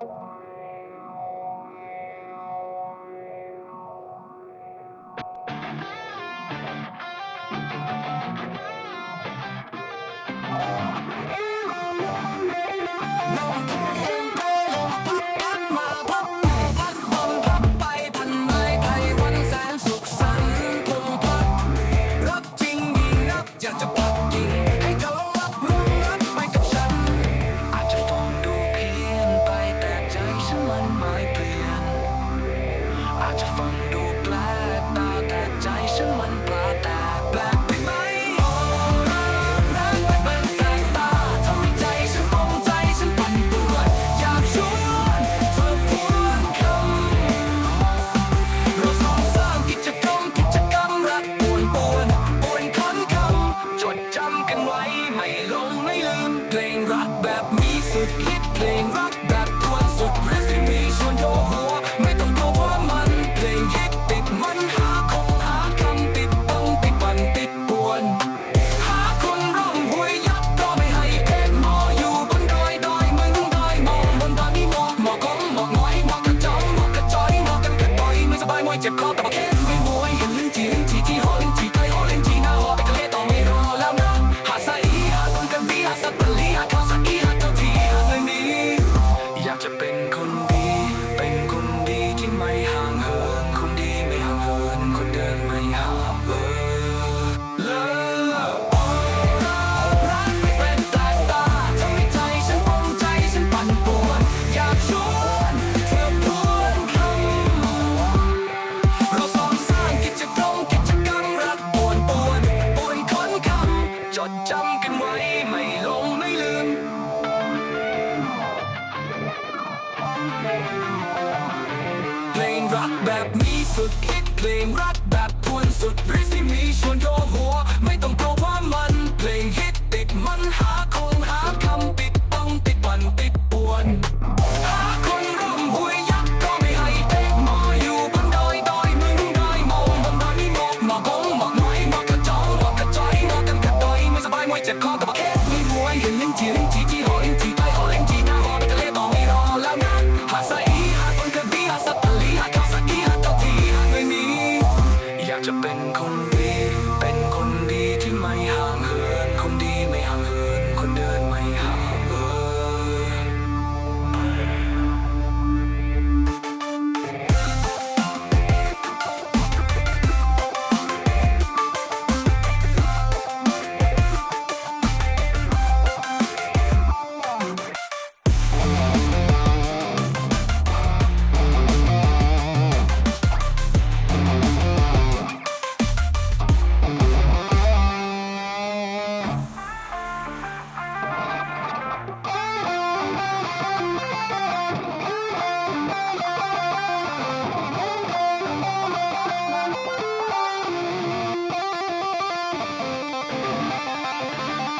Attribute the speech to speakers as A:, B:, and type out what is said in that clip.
A: Thank you. งรักแบบด่วนสุดเพื่อสิ่งนี้ชวนโยหัว ไม่ต้องกลัว่ามันเพลงฮิตติดมันหาคงหาคำติดบังติดปันติดปวน หาคนร่องหวยยับก็ไม่ให้เพจออยู่บนดอยดอมึงดอยมองบนดอยนี่มอหมอกงหมอกนอยหมอกกระจองหมอกกระจอยหมอกกันกรดอยไม่สบายมวยเจ็บคอแต่มาแค่ไม่หวยเห็นเรื่จริ ดจำกันไว้ไม่ลงไม่ลืม เพลงรักแบบนี้สุดฮิตเพลงรักแบบพวนสุดริ มีมวยเห็นเล่นจีเล่จีจีหอเล่นจีใตหอเล่นจีหาหอในทะเลต้อมีรอแล้วนะหาดทราหาดนกบีหาสัตว์ทะหาเขาสักีหาดเจ้ทีหาดไม่มีอยากจะเป็นคน